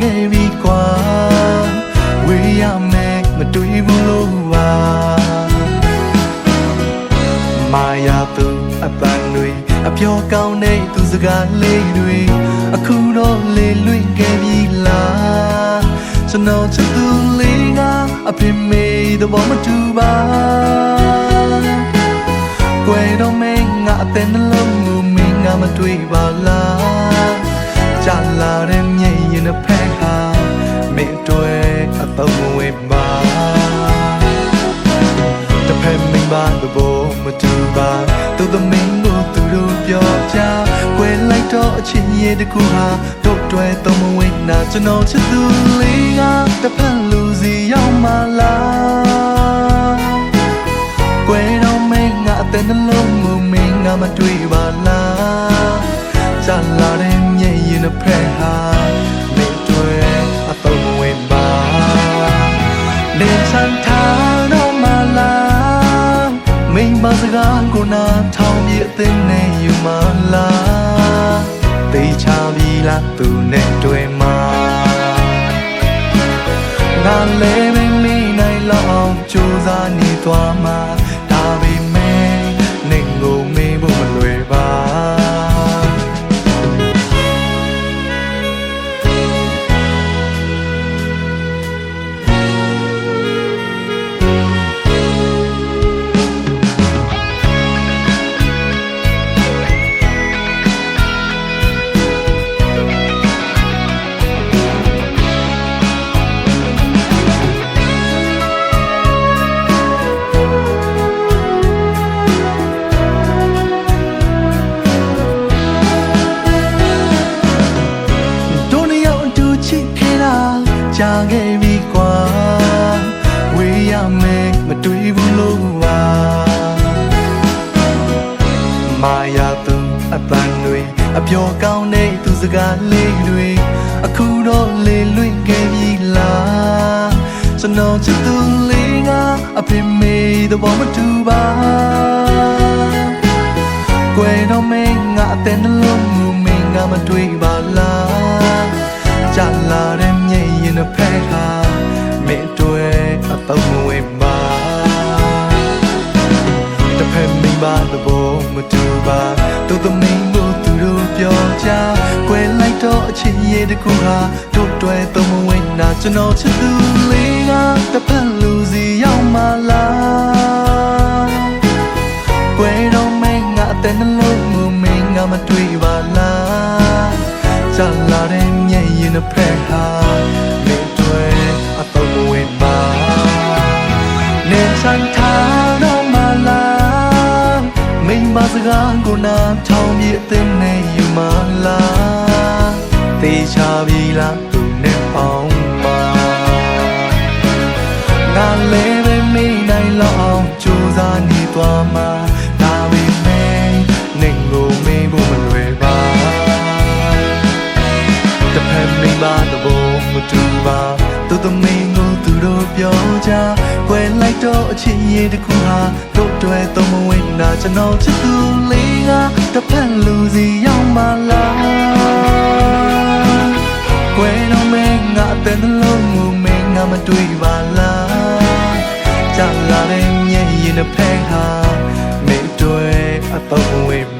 ပြီကွာဝေးရမယ်မတွေ့ဘူးလို့ပါမာယာသူအပန်းတွေအပြောကောင်းတဲ့သူစကားလေးတွေအခုတော့လေလွင့်ခဲ့ပြီလားကျွန်တော်ချစ်သူလေးကအဖေမေသဘောမတူပါကွယ်တော့မင်းငါအသက်နှလုံးကိုမင်းငါမတွေ့ပါလားကြာလာတဲ့မြေရင်တစ်ဖက် သူသမင်းကိုသူတို့ပြောကြကွယ်လိုက်တော့အချင်းရဲ့တကူဟာတို့တွဲတော့မဝင်နာကျွန်တော်ချစ်သူလေးကတစ်ဖက်လူစီရောက်မှလားကွယ်တော့မင်းငါအသက်နှလုံးကိုမင်းငါမတွေ့ပါလားကြာလာတဲ့မြေရင်တစ်ဖက်ဟာ မလားတေချာပြီလားသူနဲ့တွေ့မှာငါလည်း ပြောကောင်းတဲ့သူစကားလေးတွေအခုတော့လေလွင့်ခဲ့ပြီလားကျွန်တော်ချစ်သူလေးကအဖေမေသဘောမတူပါကွယ်တော့မင်းငါအသက်နှလုံးကိုမင်းငါမတွေ့ပါလားကြာလာတဲ့မြေရင်တစ်ဖက်ဟာမင်းတွေ့အတော့မဝင်ပါတစ်ဖက်မင်းပါ ချင်းရဲ့တကူဟာတို့တွဲတော့မဝင်နာကျွန်တော်ချစ်သူလေးကတစ်ဖက်လူစီရောက်မှလားကွယ်တော့မင်းငါအသက်နှလုံးကိုမင်းငါမတွေ့ပါလားကြာလာတဲ့မြေရင်တစ်ဖက်ဟာမင်းတွေ့အတော့မဝင်ပါနေချန်ထားတော့မလားမင်းမစကားကိုနာထောင်ပြအသိနဲ့ယူမလား သေချာပြီလားသူနဲ့ပေါင်းပါငါလည်းပဲမေးနိုင်လောက်အောင်ကြိုးစားနေသွားမှာဒါပေမဲ့နေကိုမေးဖို့မလွယ်ပါတစ်ဖက်မိမသဘောမတူပါသူသမီးကိုသူတို့ပြောကြကွယ်လိုက်တော့အချင်းရည်တစ်ခုဟာတို့တွဲတော့မဝင်တာကျွန်တော်ချစ်သူလေးကတစ်ဖက်လူစီရောက်မှလား င်းငါအသက်နှလုံးကိုမင်းငါမတွေ့ပါလားကြာလာတဲ့မြေရင်တစ်ဖက်ဟာမေတွေ့အတော့ဝေးမှာ